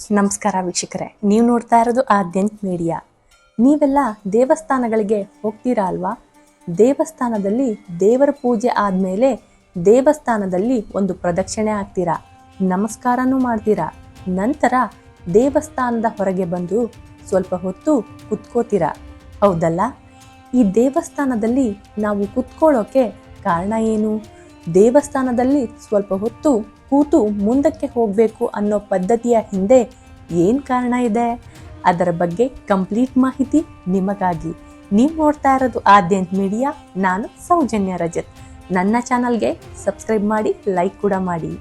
ನಮಸ್ಕಾರ ವೀಕ್ಷಕರೇ, ನೀವು ನೋಡ್ತಾ ಇರೋದು ಆದ್ಯಂತ್ ಮೀಡಿಯಾ. ನೀವೆಲ್ಲ ದೇವಸ್ಥಾನಗಳಿಗೆ ಹೋಗ್ತೀರಾ ಅಲ್ವಾ? ದೇವಸ್ಥಾನದಲ್ಲಿ ದೇವರ ಪೂಜೆ ಆದಮೇಲೆ ದೇವಸ್ಥಾನದಲ್ಲಿ ಒಂದು ಪ್ರದಕ್ಷಿಣೆ ಹಾಕ್ತೀರಾ? ನಮಸ್ಕಾರನೂ ಮಾಡ್ತೀರಾ? ನಂತರ ದೇವಸ್ಥಾನದ ಹೊರಗೆ ಬಂದು ಸ್ವಲ್ಪ ಹೊತ್ತು ಕುತ್ಕೋತೀರಾ? ಹೌದಲ್ಲ? ಈ ದೇವಸ್ಥಾನದಲ್ಲಿ ನಾವು ಕುತ್ಕೊಳ್ಳೋಕೆ ಕಾರಣ ಏನು? ದೇವಸ್ಥಾನದಲ್ಲಿ ಸ್ವಲ್ಪ ಹೊತ್ತು ಕೂತು ಮುಂದಕ್ಕೆ ಹೋಗಬೇಕು ಅನ್ನೋ ಪದ್ಧತಿಯ ಹಿಂದೆ ಏನು ಕಾರಣ ಇದೆ? ಅದರ ಬಗ್ಗೆ ಕಂಪ್ಲೀಟ್ ಮಾಹಿತಿ ನಿಮಗಾಗಿ. ನೀವು ನೋಡ್ತಾ ಇರೋದು ಆದ್ಯಂತ ಮೀಡಿಯಾ, ನಾನು ಸೌಜನ್ಯ ರಜತ್. ನನ್ನ ಚಾನಲ್ಗೆ ಸಬ್ಸ್ಕ್ರೈಬ್ ಮಾಡಿ, ಲೈಕ್ ಕೂಡ ಮಾಡಿ.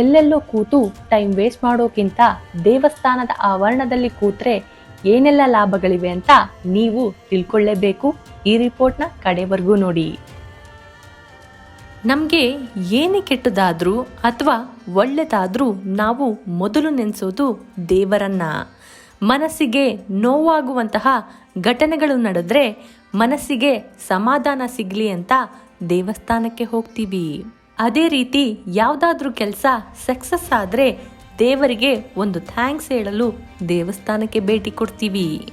ಎಲ್ಲೆಲ್ಲೋ ಕೂತು ಟೈಮ್ ವೇಸ್ಟ್ ಮಾಡೋಕ್ಕಿಂತ ದೇವಸ್ಥಾನದ ಆವರಣದಲ್ಲಿ ಕೂತ್ರೆ ಏನೆಲ್ಲ ಲಾಭಗಳಿವೆ ಅಂತ ನೀವು ತಿಳ್ಕೊಳ್ಳೇಬೇಕು. ಈ ರಿಪೋರ್ಟ್ನ ಕಡೆವರೆಗೂ ನೋಡಿ. ನಮಗೆ ಏನೇ ಕೆಟ್ಟದಾದರೂ ಅಥವಾ ಒಳ್ಳೆಯದಾದರೂ ನಾವು ಮೊದಲು ನೆನೆಸೋದು ದೇವರನ್ನ. ಮನಸ್ಸಿಗೆ ನೋವಾಗುವಂತಹ ಘಟನೆಗಳು ನಡೆದ್ರೆ ಮನಸ್ಸಿಗೆ ಸಮಾಧಾನ ಸಿಗಲಿ ಅಂತ ದೇವಸ್ಥಾನಕ್ಕೆ ಹೋಗ್ತೀವಿ. ಅದೇ ರೀತಿ ಯಾವುದಾದ್ರೂ ಕೆಲಸ ಸಕ್ಸಸ್ ಆದರೆ ದೇವರಿಗೆ ಒಂದು ಥ್ಯಾಂಕ್ಸ್ ಹೇಳಲು ದೇವಸ್ಥಾನಕ್ಕೆ ಭೇಟಿ ಕೊಡ್ತೀವಿ.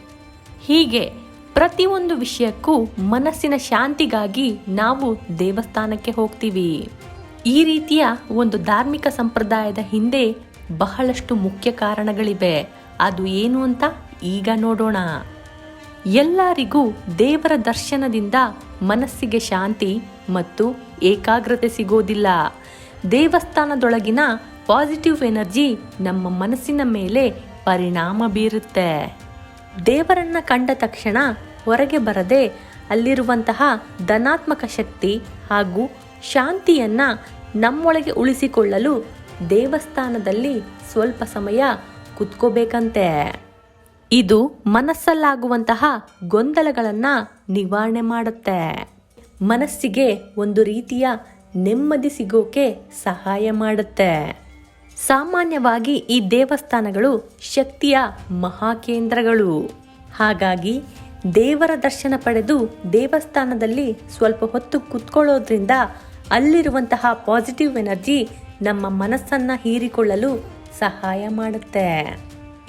ಹೀಗೆ ಪ್ರತಿಯೊಂದು ವಿಷಯಕ್ಕೂ ಮನಸ್ಸಿನ ಶಾಂತಿಗಾಗಿ ನಾವು ದೇವಸ್ಥಾನಕ್ಕೆ ಹೋಗ್ತೀವಿ. ಈ ರೀತಿಯ ಒಂದು ಧಾರ್ಮಿಕ ಸಂಪ್ರದಾಯದ ಹಿಂದೆ ಬಹಳಷ್ಟು ಮುಖ್ಯ ಕಾರಣಗಳಿವೆ. ಅದು ಏನು ಅಂತ ಈಗ ನೋಡೋಣ. ಎಲ್ಲರಿಗೂ ದೇವರ ದರ್ಶನದಿಂದ ಮನಸ್ಸಿಗೆ ಶಾಂತಿ ಮತ್ತು ಏಕಾಗ್ರತೆ ಸಿಗೋದಿಲ್ಲ. ದೇವಸ್ಥಾನದೊಳಗಿನ ಪಾಸಿಟಿವ್ ಎನರ್ಜಿ ನಮ್ಮ ಮನಸ್ಸಿನ ಮೇಲೆ ಪರಿಣಾಮ ಬೀರುತ್ತೆ. ದೇವರನ್ನ ಕಂಡ ತಕ್ಷಣ ಹೊರಗೆ ಬರದೆ ಅಲ್ಲಿರುವಂತಹ ಧನಾತ್ಮಕ ಶಕ್ತಿ ಹಾಗೂ ಶಾಂತಿಯನ್ನ ನಮ್ಮೊಳಗೆ ಉಳಿಸಿಕೊಳ್ಳಲು ದೇವಸ್ಥಾನದಲ್ಲಿ ಸ್ವಲ್ಪ ಸಮಯ ಕುತ್ಕೋಬೇಕಂತೆ. ಇದು ಮನಸ್ಸಲ್ಲಾಗುವಂತಹ ಗೊಂದಲಗಳನ್ನ ನಿವಾರಣೆ ಮಾಡುತ್ತೆ. ಮನಸ್ಸಿಗೆ ಒಂದು ರೀತಿಯ ನೆಮ್ಮದಿ ಸಿಗೋಕೆ ಸಹಾಯ ಮಾಡುತ್ತೆ. ಸಾಮಾನ್ಯವಾಗಿ ಈ ದೇವಸ್ಥಾನಗಳು ಶಕ್ತಿಯ ಮಹಾಕೇಂದ್ರಗಳು. ಹಾಗಾಗಿ ದೇವರ ದರ್ಶನ ಪಡೆದು ದೇವಸ್ಥಾನದಲ್ಲಿ ಸ್ವಲ್ಪ ಹೊತ್ತು ಕುತ್ಕೊಳ್ಳೋದ್ರಿಂದ ಅಲ್ಲಿರುವಂತಹ ಪಾಸಿಟಿವ್ ಎನರ್ಜಿ ನಮ್ಮ ಮನಸ್ಸನ್ನ ಹೀರಿಕೊಳ್ಳಲು ಸಹಾಯ ಮಾಡುತ್ತೆ.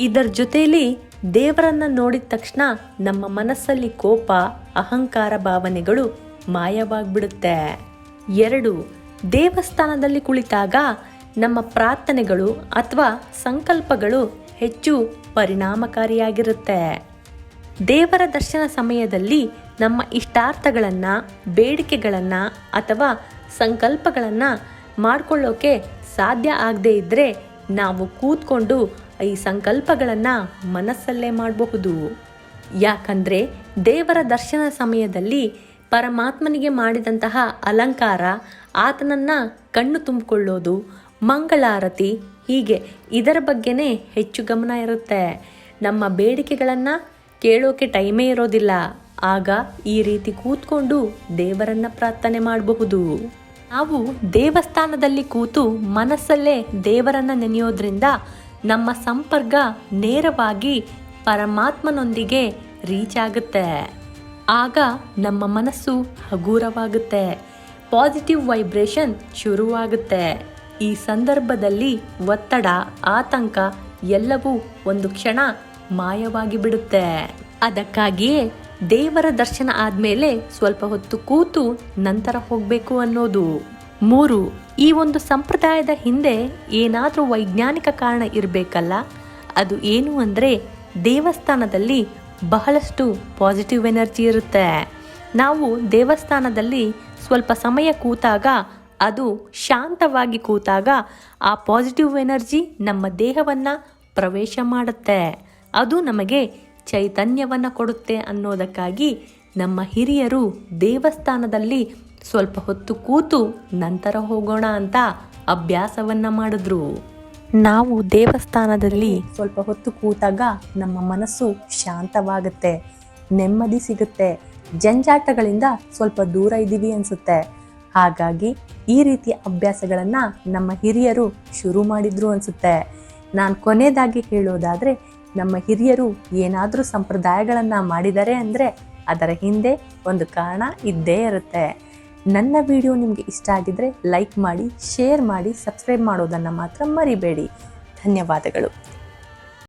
ಇದರ ಜೊತೆಯಲ್ಲಿ ದೇವರನ್ನ ನೋಡಿದ ತಕ್ಷಣ ನಮ್ಮ ಮನಸ್ಸಲ್ಲಿ ಕೋಪ, ಅಹಂಕಾರ ಭಾವನೆಗಳು ಮಾಯವಾಗ್ಬಿಡುತ್ತೆ. ಎರಡು, ದೇವಸ್ಥಾನದಲ್ಲಿ ಕುಳಿತಾಗ ನಮ್ಮ ಪ್ರಾರ್ಥನೆಗಳು ಅಥವಾ ಸಂಕಲ್ಪಗಳು ಹೆಚ್ಚು ಪರಿಣಾಮಕಾರಿಯಾಗಿರುತ್ತೆ. ದೇವರ ದರ್ಶನ ಸಮಯದಲ್ಲಿ ನಮ್ಮ ಇಷ್ಟಾರ್ಥಗಳನ್ನು, ಬೇಡಿಕೆಗಳನ್ನು ಅಥವಾ ಸಂಕಲ್ಪಗಳನ್ನು ಮಾಡಿಕೊಳ್ಳೋಕೆ ಸಾಧ್ಯ ಆಗದೇ ಇದ್ದರೆ ನಾವು ಕೂತ್ಕೊಂಡು ಈ ಸಂಕಲ್ಪಗಳನ್ನು ಮನಸ್ಸಲ್ಲೇ ಮಾಡಬಹುದು. ಯಾಕಂದರೆ ದೇವರ ದರ್ಶನ ಸಮಯದಲ್ಲಿ ಪರಮಾತ್ಮನಿಗೆ ಮಾಡಿದಂತಹ ಅಲಂಕಾರ ಆತನನ್ನು ಕಣ್ಣು ತುಂಬಿಕೊಳ್ಳೋದು ಮಂಗಳಾರತಿ ಹೀಗೆ ಇದರ ಬಗ್ಗೆನೇ ಹೆಚ್ಚು ಗಮನ ಇರುತ್ತೆ. ನಮ್ಮ ಬೇಡಿಕೆಗಳನ್ನು ಕೇಳೋಕೆ ಟೈಮೇ ಇರೋದಿಲ್ಲ. ಆಗ ಈ ರೀತಿ ಕೂತ್ಕೊಂಡು ದೇವರನ್ನ ಪ್ರಾರ್ಥನೆ ಮಾಡಬಹುದು. ನಾವು ದೇವಸ್ಥಾನದಲ್ಲಿ ಕೂತು ಮನಸ್ಸಲ್ಲೇ ದೇವರನ್ನ ನೆನೆಯೋದ್ರಿಂದ ನಮ್ಮ ಸಂಪರ್ಕ ನೇರವಾಗಿ ಪರಮಾತ್ಮನೊಂದಿಗೆ ರೀಚ್ ಆಗುತ್ತೆ. ಆಗ ನಮ್ಮ ಮನಸ್ಸು ಹಗುರವಾಗುತ್ತೆ. ಪಾಸಿಟಿವ್ ವೈಬ್ರೇಷನ್ ಶುರುವಾಗುತ್ತೆ. ಈ ಸಂದರ್ಭದಲ್ಲಿ ಒತ್ತಡ, ಆತಂಕ ಎಲ್ಲವೂ ಒಂದು ಕ್ಷಣ ಮಾಯವಾಗಿ ಬಿಡುತ್ತೆ. ಅದಕ್ಕಾಗಿಯೇ ದೇವರ ದರ್ಶನ ಆದ್ಮೇಲೆ ಸ್ವಲ್ಪ ಹೊತ್ತು ಕೂತು ನಂತರ ಹೋಗಬೇಕು ಅನ್ನೋದು. ಮೂರು, ಈ ಒಂದು ಸಂಪ್ರದಾಯದ ಹಿಂದೆ ಏನಾದರೂ ವೈಜ್ಞಾನಿಕ ಕಾರಣ ಇರಬೇಕಲ್ಲ? ಅದು ಏನು ಅಂದರೆ ದೇವಸ್ಥಾನದಲ್ಲಿ ಬಹಳಷ್ಟು ಪಾಸಿಟಿವ್ ಎನರ್ಜಿ ಇರುತ್ತೆ. ನಾವು ದೇವಸ್ಥಾನದಲ್ಲಿ ಸ್ವಲ್ಪ ಸಮಯ ಕೂತಾಗ ಅದು ಶಾಂತವಾಗಿ ಕೂತಾಗ ಆ ಪಾಸಿಟಿವ್ ಎನರ್ಜಿ ನಮ್ಮ ದೇಹವನ್ನು ಪ್ರವೇಶ ಮಾಡುತ್ತೆ. ಅದು ನಮಗೆ ಚೈತನ್ಯವನ್ನು ಕೊಡುತ್ತೆ ಅನ್ನೋದಕ್ಕಾಗಿ ನಮ್ಮ ಹಿರಿಯರು ದೇವಸ್ಥಾನದಲ್ಲಿ ಸ್ವಲ್ಪ ಹೊತ್ತು ಕೂತು ನಂತರ ಹೋಗೋಣ ಅಂತ ಅಭ್ಯಾಸವನ್ನು ಮಾಡಿದ್ರು. ನಾವು ದೇವಸ್ಥಾನದಲ್ಲಿ ಸ್ವಲ್ಪ ಹೊತ್ತು ಕೂತಾಗ ನಮ್ಮ ಮನಸ್ಸು ಶಾಂತವಾಗುತ್ತೆ, ನೆಮ್ಮದಿ ಸಿಗುತ್ತೆ, ಜಂಜಾಟಗಳಿಂದ ಸ್ವಲ್ಪ ದೂರ ಇದ್ದೀವಿ ಅನಿಸುತ್ತೆ. ಹಾಗಾಗಿ ಈ ರೀತಿಯ ಅಭ್ಯಾಸಗಳನ್ನು ನಮ್ಮ ಹಿರಿಯರು ಶುರು ಮಾಡಿದ್ರು ಅನಿಸುತ್ತೆ. ನಾನು ಕೊನೆಯದಾಗಿ ಹೇಳೋದಾದರೆ, ನಮ್ಮ ಹಿರಿಯರು ಏನಾದರೂ ಸಂಪ್ರದಾಯಗಳನ್ನು ಮಾಡಿದ್ದಾರೆ ಅಂದರೆ ಅದರ ಹಿಂದೆ ಒಂದು ಕಾರಣ ಇದ್ದೇ ಇರುತ್ತೆ. ನನ್ನ ವಿಡಿಯೋ ನಿಮಗೆ ಇಷ್ಟ ಆಗಿದ್ದರೆ ಲೈಕ್ ಮಾಡಿ, ಶೇರ್ ಮಾಡಿ, ಸಬ್ಸ್ಕ್ರೈಬ್ ಮಾಡೋದನ್ನು ಮಾತ್ರ ಮರಿಬೇಡಿ. ಧನ್ಯವಾದಗಳು.